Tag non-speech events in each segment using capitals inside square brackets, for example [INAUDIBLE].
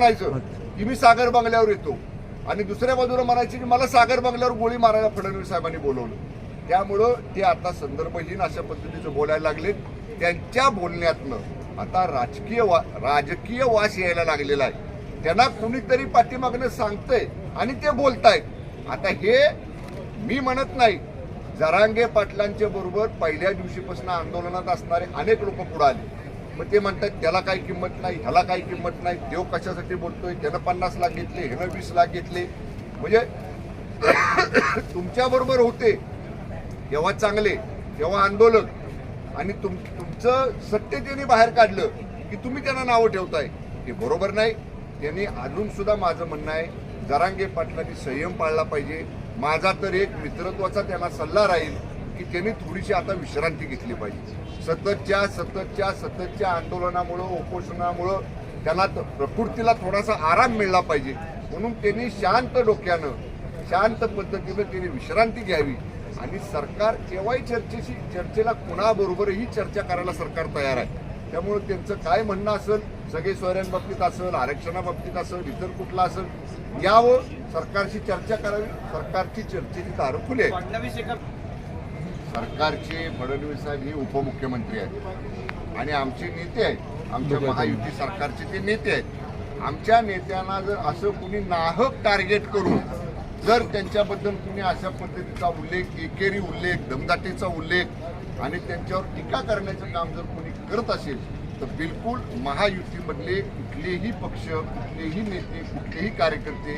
की मी सागर बंगल्यावर येतो. आणि दुसऱ्या बाजूला म्हणायची की मला सागर बंगल्यावर गोळी मारायला फडणवीस साहेबांनी बोलवलं. त्यामुळं ते आता संदर्भहीन अशा पद्धतीचं बोलायला लागले त्यांच्या बोलण्यातनं आता राजकीय वा राजकीय वास यायला लागलेला आहे. त्यांना कुणीतरी पाठीमागनं सांगतंय आणि ते बोलतायत. आता हे मी म्हणत नाही. जरांगे पाटलांच्या बरोबर पहिल्या दिवशीपासून आंदोलनात असणारे अनेक लोक पुढे आले. मग ते म्हणतात त्याला काही किंमत नाही ह्याला काही किंमत नाही देव कशासाठी बोलतोय त्यानं पन्नास लाख घेतले ह्यानं वीस लाख घेतले. म्हणजे [COUGHS] तुमच्याबरोबर होते. तेव्हा चांगले तेव्हा आंदोलन. आणि तुम तुमचं सत्यतेने बाहेर काढलं की तुम्ही त्यांना नावं ठेवताय. हे बरोबर नाही. त्यांनी अजून सुद्धा माझं म्हणणं आहे जरांगे पाटलांनी संयम पाळला पाहिजे. माझा तर एक मित्रत्वाचा त्यांना सल्ला राहील. की त्यांनी थोडीशी आता विश्रांती घेतली पाहिजे. सततच्या सततच्या सततच्या आंदोलनामुळं उपोषणामुळं त्यांना प्रकृतीला थोडासा आराम मिळला पाहिजे. म्हणून त्यांनी शांत डोक्यानं शांत पद्धतीनं त्यांनी विश्रांती घ्यावी. आणि सरकार केव्हाही चर्चेशी चर्चेला कुणाबरोबरही चर्चा करायला सरकार तयार आहे. त्यामुळे त्यांचं काय म्हणणं असेल सगळे सोयऱ्यांबाबतीत असेल आरक्षणाबाबतीत असेल इतर कुठला असेल यावं सरकारशी चर्चा करावी. सरकारची चर्चेची दारं खुले आहेत. फडणवीस एका सरकारचे फडणवीस साहेब हे उपमुख्यमंत्री आहेत. आणि आमचे नेते आहेत. आमच्या महायुती सरकारचे ते नेते आहेत. आमच्या नेत्यांना जर असं कुणी नाहक टार्गेट करून जर त्यांच्याबद्दल कुणी अशा पद्धतीचा उल्लेख एकेरी उल्लेख दमदाटीचा उल्लेख आणि त्यांच्यावर टीका करण्याचं काम जर कोणी करत असेल तर बिलकुल महायुतीमधले कुठलेही पक्ष कुठलेही नेते कुठलेही कार्यकर्ते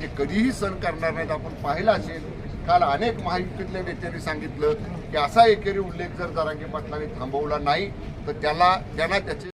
ते कधीही सण करणार नाहीत. आपण पाहिलं असेल काल अनेक महायुतीतल्या नेत्यांनी सांगितलं की असा एकेरी उल्लेख जर जरांगे पाटलांनी थांबवला नाही तर त्याला त्यांना त्याचे